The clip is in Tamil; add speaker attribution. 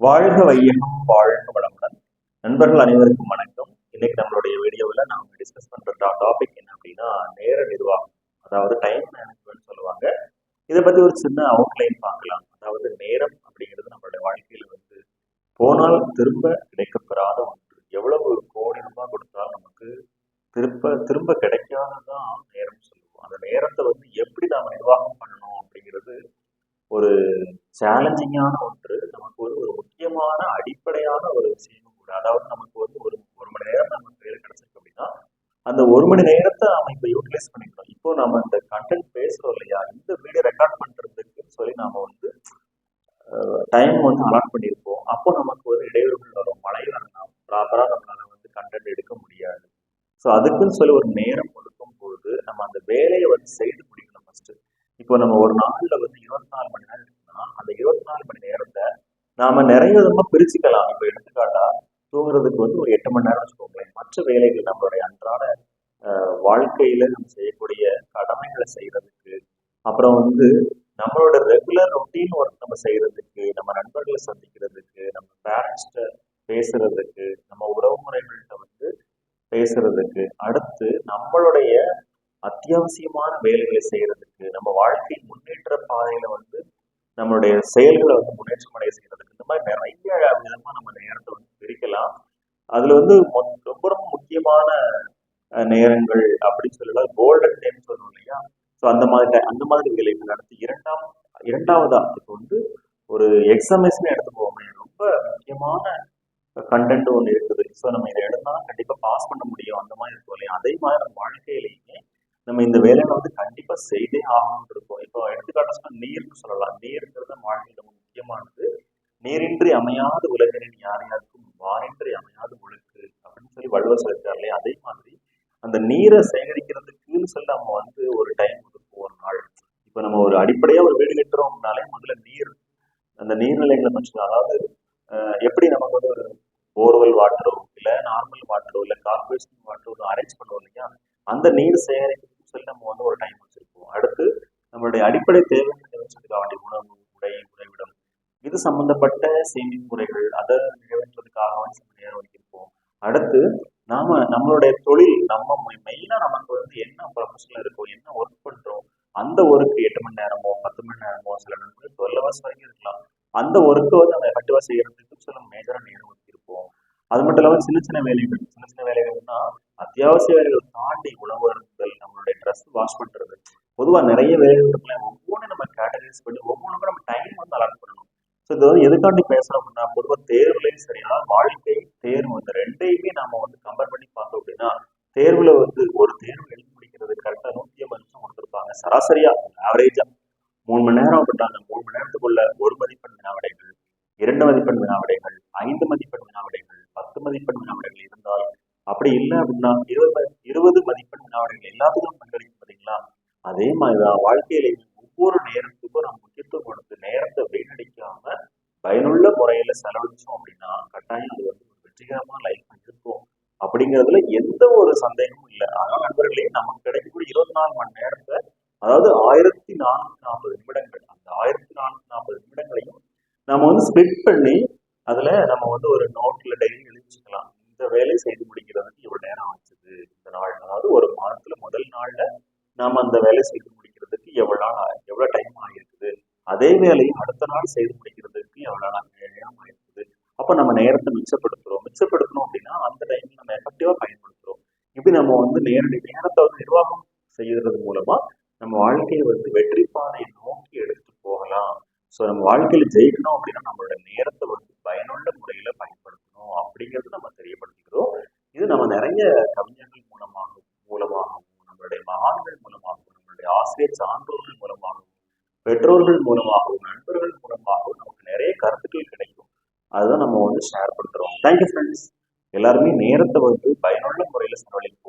Speaker 1: வாழ்க வையகம் வாழ்க வளமுடன். நண்பர்கள் அனைவருக்கும் வணக்கம். இன்னைக்கு நம்மளுடைய வீடியோவில் நாம் டிஸ்கஸ் பண்ற டாபிக் என்ன அப்படின்னா நேர நிர்வாகம். அதாவது டைம் மேனேஜ்மெண்ட் சொல்லுவாங்க. இதை பத்தி ஒரு சின்ன அவுட்லைன் பார்க்கலாம். அதாவது நேரம் அப்படிங்கிறது நம்மளுடைய வாழ்க்கையில வந்து போனால் திரும்ப கிடைக்கப்பெறாத ஒன்று. எவ்வளவு கோடி ரூபாய் கொடுத்தாலும் நமக்கு திரும்ப திரும்ப கிடைக்காததான் நேரம் சொல்லுவோம். அந்த நேரத்தை வந்து எப்படி நாம் நிர்வாகம் பண்ணணும் அப்படிங்கிறது ஒரு சேலஞ்சிங்கான ஒன்று நமக்கு வந்து ஒரு முக்கியமான அடிப்படையான ஒரு விஷயமும் கூட அதாவது நமக்கு வந்து ஒரு ஒரு மணி நேரம் நம்ம கையில் கிடைச்சிருக்கு அப்படின்னா அந்த ஒரு மணி நேரத்தை நாம இப்போ யூட்டிலைஸ் பண்ணிக்கணும். இப்போ நம்ம இந்த கண்டென்ட் பேசுறோம் இல்லையா? இந்த வீடியோ ரெக்கார்ட் பண்றதுக்குன்னு சொல்லி நாம வந்து டைம் வந்து அலாட் பண்ணியிருப்போம். அப்போ நமக்கு வந்து இடையூறுகள் வரும். மழை வரலாம். ப்ராப்பரா நம்மளால வந்து கண்டென்ட் எடுக்க முடியாது. ஸோ அதுக்குன்னு சொல்லி ஒரு நேரம் கொடுக்கும் பொழுது நம்ம அந்த வேலையை வந்து செய்து முடிக்கணும் ஃபர்ஸ்ட் இப்போ நம்ம ஒரு நாள்ல வந்து இருபத்தி நாலு மணி நேரம் இருக்குன்னா அந்த இருபத்தி நாலு மணி நேரத்தை நாம நிறைய விதமா பிரிச்சுக்கலாம். இப்போ எடுத்துக்காட்டா தூங்குறதுக்கு வந்து ஒரு எட்டு மணி நேரம் வச்சுக்கோங்களேன் மற்ற வேலைகள் நம்மளுடைய அன்றாட வாழ்க்கையில நம்ம செய்யக்கூடிய கடமைகளை செய்யறதுக்கு அப்புறம் வந்து நம்மளோட ரெகுலர் ரொட்டீன் ஒர்க் நம்ம செய்யறதுக்கு நம்ம நண்பர்களை சந்திக்கிறதுக்கு நம்ம பேரண்ட்ஸ்கிட்ட பேசுறதுக்கு நம்ம உறவுமுறைகள்கிட்ட வந்து பேசுறதுக்கு அடுத்து நம்மளுடைய அத்தியாவசியமான வேலைகளை செய்யறதுக்கு நம்ம வாழ்க்கை முன்னேற்ற பாதையில வந்து நம்மளுடைய செயல்களை வந்து முன்னேற்றம் அடைய செய்யறதுக்கு இந்த மாதிரி நிறைய விதமா நம்ம நேரத்தை வந்து பிரிக்கலாம். அதுல வந்து ரொம்ப ரொம்ப முக்கியமான நேரங்கள் அப்படின்னு சொல்லலாம். கோல்டன் டைம் சொல்லணும் இல்லையா? ஸோ அந்த மாதிரி அந்த மாதிரி வேலைகள் நடத்தி இரண்டாம் இரண்டாவதா இப்போ வந்து ஒரு எக்ஸாமினேஷன் எடுத்துக்கோமே ரொம்ப முக்கியமான கண்டென்ட் ஒன்று இருக்குது. ஸோ நம்ம இதை எடுத்தா கண்டிப்பாக பாஸ் பண்ண முடியும். அந்த மாதிரி இருக்கும் இல்லையா? அதே மாதிரி நம்ம வாழ்க்கையிலையுமே நம்ம இந்த வேலைகளை வந்து கண்டிப்பாக செய்தே ஆகணும்னு இருக்கும். இப்போ எடுத்துக்காட்ட நீர்னு சொல்லலாம். நீருங்கிறது வாழ்க்கையில் ரொம்ப முக்கியமானது. நீரின்றி அமையாத உலகினின் யார் யாருக்கும் வாரின்றி அமை வள்ளுவர் சொல்லியிருக்காரு இல்லையா? அதே மாதிரி அந்த நீரை சேகரிக்கிறதுக்குன்னு சொல்லி நம்ம வந்து ஒரு டைம் ஒதுக்குவோம் ஒரு நாள். இப்போ நம்ம ஒரு அடிப்படையாக ஒரு வீடு கட்டுறோம்னாலே முதல்ல நீர். அந்த நீர்நிலைகளை கொஞ்சம் அதாவது எப்படி நமக்கு வந்து ஒரு போர்வெல் வாட்டரோ இல்லை நார்மல் வாட்டரோ இல்லை கார்பரேஷன் வாட்டரோ அரேஞ்ச் பண்ணுவோம் இல்லையா? அந்த நீர் சேகரிக்கிறதுக்கு சொல்லி நம்ம வந்து ஒரு டைம் வச்சிருப்போம். அடுத்து நம்மளுடைய அடிப்படை தேவை வச்சதுக்காக வேண்டிய உணவு உடை உறைவிடம். இது சம்பந்தப்பட்ட சேமிப்பு முறைகள் அதை நிறைவேற்றுவதற்காக சில நேரம் அடுத்து நாம நம்மளுடைய தொழில் நம்ம மெயினா நமக்கு வந்து என்ன ப்ரொஃபஷன்ல இருக்கோம் என்ன ஒர்க் பண்றோம் அந்த ஒர்க்கு எட்டு மணி நேரமோ பத்து மணி நேரமோ சில நேரங்கள் டுவெல் ஹவர்ஸ் வரைக்கும் இருக்கலாம். அந்த ஒர்க்கை வந்து நம்ம எஃபெக்டிவா செய்யறதுக்கு சில மேஜரா நேரம் ஒதுக்கியிருப்போம். அது மட்டும் இல்லாமல் சின்ன சின்ன வேலைகள் சின்ன சின்ன வேலைகள்னா அத்தியாவசிய வேலைகள் தாண்டி உணவு அருந்துதல் நம்மளுடைய ட்ரெஸ் வாஷ் பண்றது. பொதுவா நிறைய வேலைகள் இருக்குல்ல ஒவ்வொன்றும் நம்ம கேட்டகரைஸ் பண்ணி ஒவ்வொன்றுக்கும் நம்ம டைம் வந்து அலாட் பண்ணணும். ஸோ இது வந்து எதுக்காண்டி பேசுறோம் அப்படின்னா பொதுவாக தேர்வுலையும் சரியா வாழ்க்கை தேர்வு இந்த ரெண்டையுமே நாம வந்து கம்பேர் பண்ணி பார்த்தோம் அப்படின்னா தேர்வுல வந்து ஒரு தேர்வு எழுதி முடிக்கிறது கரெக்டாக நூற்றி ஐம்பது நிமிஷம் கொடுத்துருப்பாங்க. சராசரியா ஆவரேஜா மூணு மணி நேரம் அப்படின்றாங்க மூணு மணி நேரத்துக்குள்ள ஒரு மதிப்பெண் வினாவிடைகள் இரண்டு மதிப்பெண் வினாவிடைகள் ஐந்து மதிப்பெண் வினாவிடைகள் பத்து மதிப்பெண் வினாவிடைகள் இருந்தால் அப்படி இல்லை அப்படின்னா இருபது இருபது மதிப்பெண் வினாவிடைகள் எல்லாத்துக்கும் பங்களிக்கும் பார்த்தீங்களா? அதே மாதிரிதான் வாழ்க்கையில ஒவ்வொரு நேரத்துக்கும் நம்ம முக்கியத்துவம் கொடுத்து நேரத்தை வீணடிக்காம பயனுள்ள முறையில செலவழிச்சோம் அப்படின்னா கட்டாயம் அது வந்து வெற்றிகரமா லைஃப் இருக்கும் அப்படிங்கிறதுல எந்த ஒரு சந்தேகமும் இல்லை. அதனால நண்பர்களே நமக்கு கிடைக்கக்கூடிய இருபத்தி நாலு மணி நேரத்தை அதாவது ஆயிரத்தி நானூத்தி நாற்பது நிமிடங்கள் அந்த ஆயிரத்தி நானூத்தி நாற்பது நிமிடங்களையும் நம்ம வந்து ஸ்பிட் பண்ணி அதுல நம்ம வந்து ஒரு நோட்ல டெய்லி எழுதிச்சுக்கலாம். இந்த வேலையை செய்து முடிக்கிறதுக்கு இவ்வளவு நேரம் ஆச்சுது இந்த நாள். அதாவது ஒரு மாதத்துல முதல் நாள்ல நாம அந்த வேலையை செய்து முடிக்கிறதுக்கு எவ்வளவு நாள் எவ்வளவு டைம் ஆகிருக்குது அதே வேலையை அடுத்த நாள் செய்து முடிக்கிறதுக்கு எவ்வளவு நாள் நேரம் ஆகிருக்குது அப்ப நம்ம நேரத்தை மிச்சப்படும் மிச்சப்படுத்தணும் அப்படின்னா அந்த டைம் நம்ம எஃபெக்டிவா பயன்படுத்துறோம். இப்படி நம்ம வந்து நேரடி நேரத்தை வந்து நிர்வாகம் செய்யறது மூலமா நம்ம வாழ்க்கையை வந்து வெற்றி பாதையை நோக்கி எடுத்துட்டு போகலாம். ஸோ நம்ம வாழ்க்கையில ஜெயிக்கணும் அப்படின்னா நம்மளோட நேரத்தை வந்து பயனுள்ள முறையில பயன்படுத்தணும் அப்படிங்கிறது நம்ம தெரியப்படுத்திக்கிறோம். இது நம்ம நிறைய கவிஞர்கள் மூலமாக மூலமாகவும் நம்மளுடைய மகான்கள் மூலமாகவும் நம்மளுடைய ஆசிரியர் சான்றோர்கள் மூலமாகவும் பெற்றோர்கள் மூலமாகவும் நண்பர்கள் மூலமாகவும் நமக்கு நிறைய கருத்துக்கள் கிடைக்கும். அதுதான் நம்ம வந்து ஷேர் பண்றோம் தேங்க்யூ ஃப்ரெண்ட்ஸ் எல்லாருமே நேரத்தை வந்து பயனுள்ள முறையில் செலவழிப்போம்